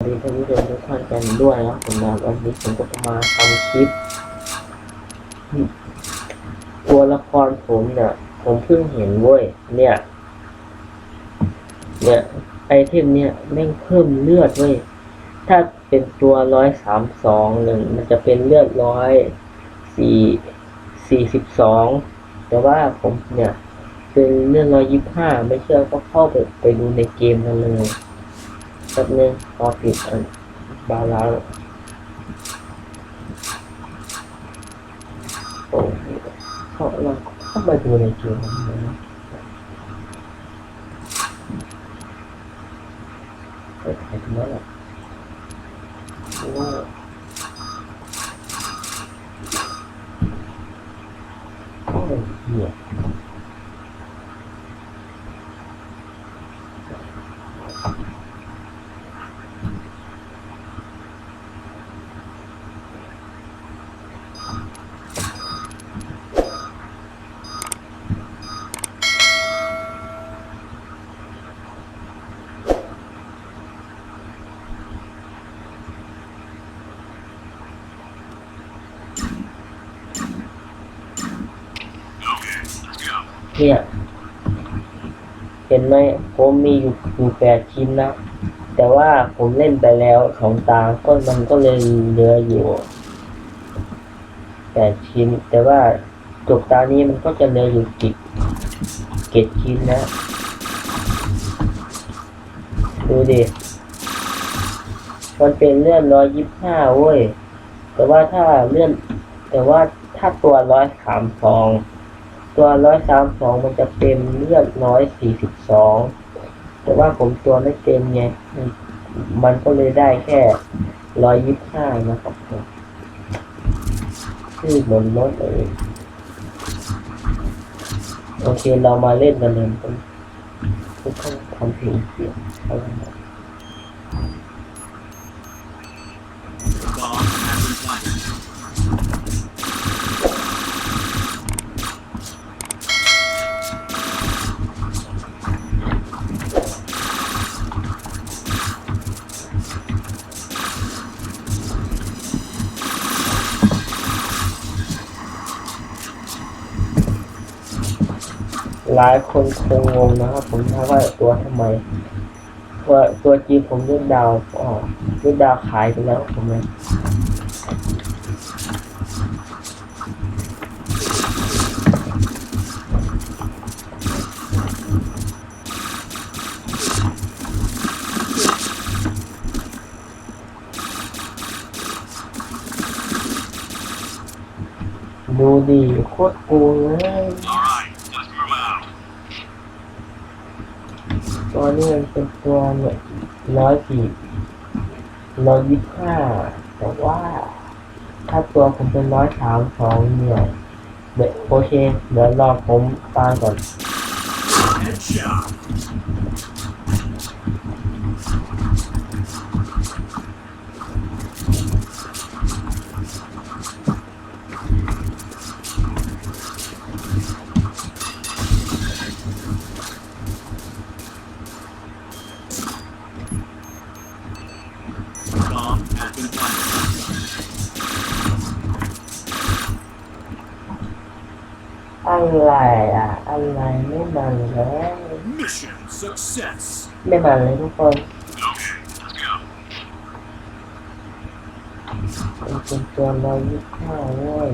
สวัสดีท่านผู้ชมทุกท่านกันด้วยนะผมนะวันนี้ผมก็จะมาทำคลิปตัวละครผมเนี่ยผมเพิ่งเห็นเว้ยเนี่ย เนี่ยไอเทมเนี่ยแม่งเพิ่มเลือดเว้ยถ้าเป็นตัวร้อยสามสองหนึ่งมันจะเป็นเลือดร้อยสี่สี่สิบสองแต่ว่าผมเนี่ยเป็นเลือดร้อยยี่ห้าไม่เชื่อก็เข้าไปไปดูในเกมกันเลย แป๊บนึงรอปิดอันบาลานซ์โอ้ยเขาเราเข้ามาดูในเกมมันนะไปถ่ายทำไมล่ะว่าโอ้ยเหี้ย เนี่ย เห็นไหมผมมีอยู่อยู่แปดชิ้นนะ แต่ว่าผมเล่นไปแล้วสองตาก็มันก็เลยเหลืออยู่แปดชิ้น แต่ว่าจบตานี้มันก็จะเหลืออยู่จิตเจ็ดชิ้นนะดูดิมันเป็นเลื่อนร้อยยี่ห้าเว้ย แต่ว่าถ้าเลื่อน แต่ว่าถ้าตัวร้อยสามสอง ตัวร้อยสามสองมันจะเป็นเลือดร้อยสี่สิบสองแต่ว่าผมตัวไม่เต็มไง มันก็เลยได้แค่ร้อยยี่สิบห้านะครับผมชื่อเหมือนรถเลยโอเคเรามาเล่นกันเลยกันทุกคนทำเพลงเสียงอะไรนะ หลายคนคงงงนะครับ ผมถามว่าตัวทำไมว่าตัวจีผมเลือกดาวอ๋อเลือกดาวขายไปแล้วผมเลยดูดีโคตรโกงเลย ตัวนี้มันเป็นตัวเนี่ยร้อยสี่ร้อยยี่ห้าแต่ว่าถ้าตัวผมเป็นร้อยสามสองเนี่ยเดี๋ยวโอเค เดี๋ยวรอผมตายก่อน อะไรอะอะไรไม่มันเลย Mission success. ไม่มันเลยทุกคน Okay, let's go. มันเป็นตัวร้อยยี่ห้าเว้ย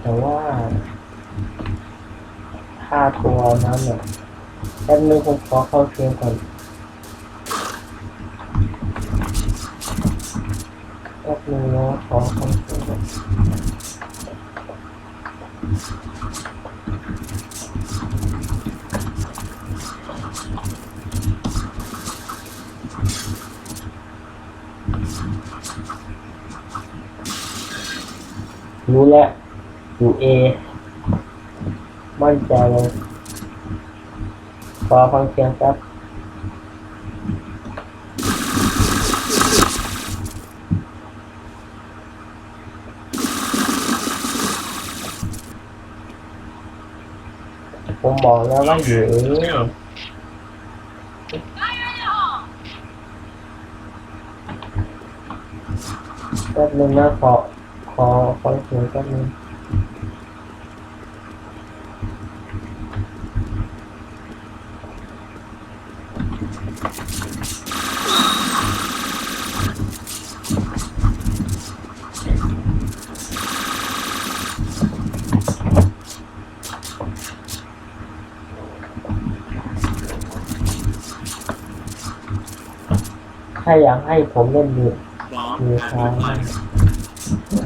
แต่ว่าค่าตัวนั้นเนี่ยแป๊บนึงผมขอเข้าเกมก่อน รู้แล้วอยู่เอมั่นใจเลยขอฟังเสียงครับผมบอกแล้วว่าอยู่แป๊บนึงนะขอ ขอขอเสียงแป๊บนึงถ้าอยากให้ผมเล่นมือ Bomb Yes, has been I- planted. อืม ก็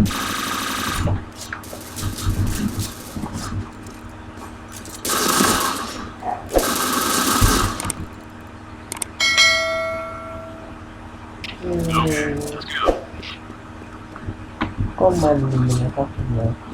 มันดีนะครับผมนะ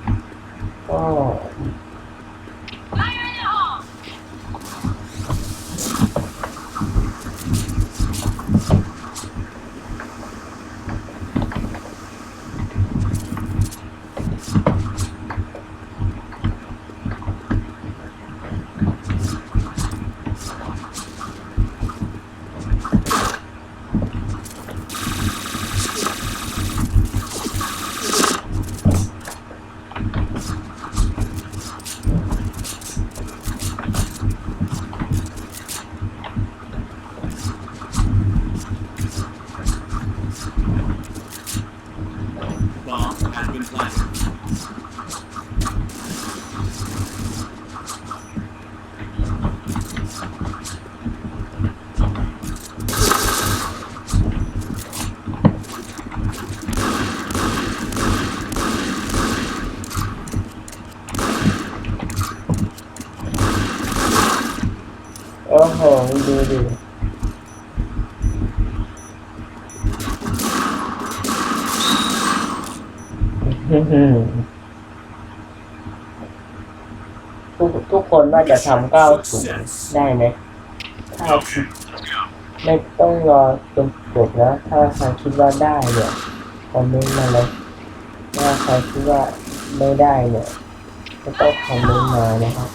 โอ้โหดูดิทุกทุกคนว่าจะทำเก้าสูงได้ไหมถ้า Okay, let's go. ไม่ต้องรอจนจบนะ ถ้าใครคิดว่าได้เนี่ยคอมเมนต์มาเลยถ้าใครคิดว่าไม่ได้เนี่ยก็ต้องคอมเมนต์มานะครับ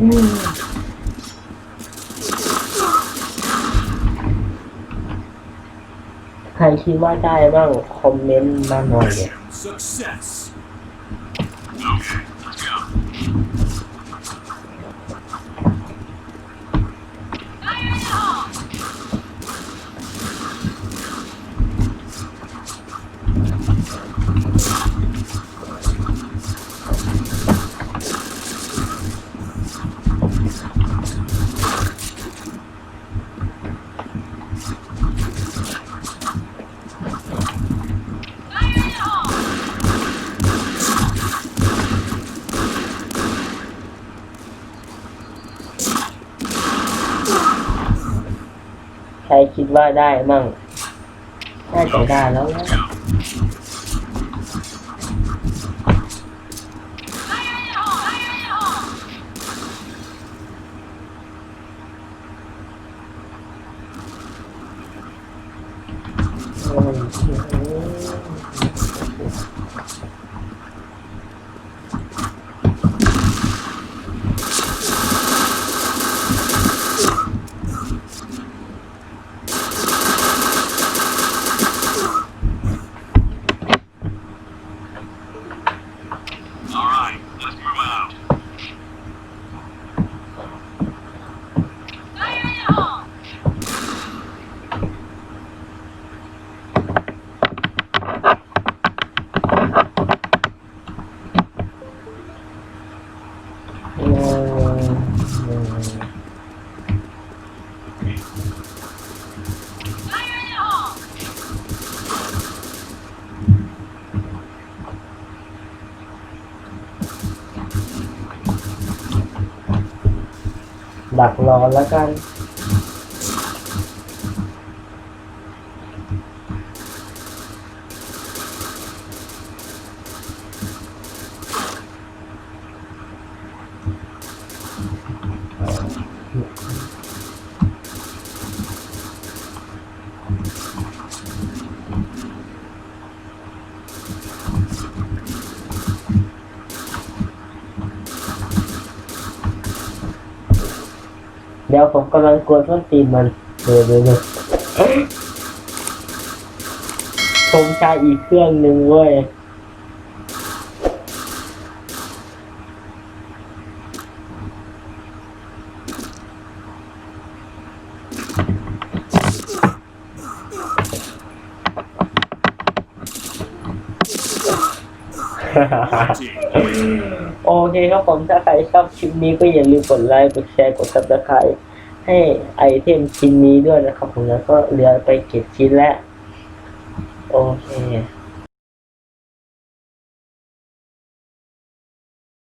Mm. ใครคิดว่าได้บ้างคอมเมนต์มาหน่อยเนี่ย Mission success. Okay, let's go. ใครคิดว่าได้มั่ง น่าจะได้แล้วนะโอ้ย ดักรอแล้วกัน เดี๋ยวผมกำลังกวนส้นตีนมันเดี๋ยวเดี๋ยวเดี๋ยวผมใช้อีกเครื่องหนึ่งเว้ย โอเคครับผมถ้าใครชอบคลิปนี้ก็อย่าลืมกดไลค์กดแชร์กดซับสไครต์ให้ไอเทมชิ้นนี้ด้วยนะครับผมแล้วก็เหลือไปเก็บชิ้นแล้วโอเค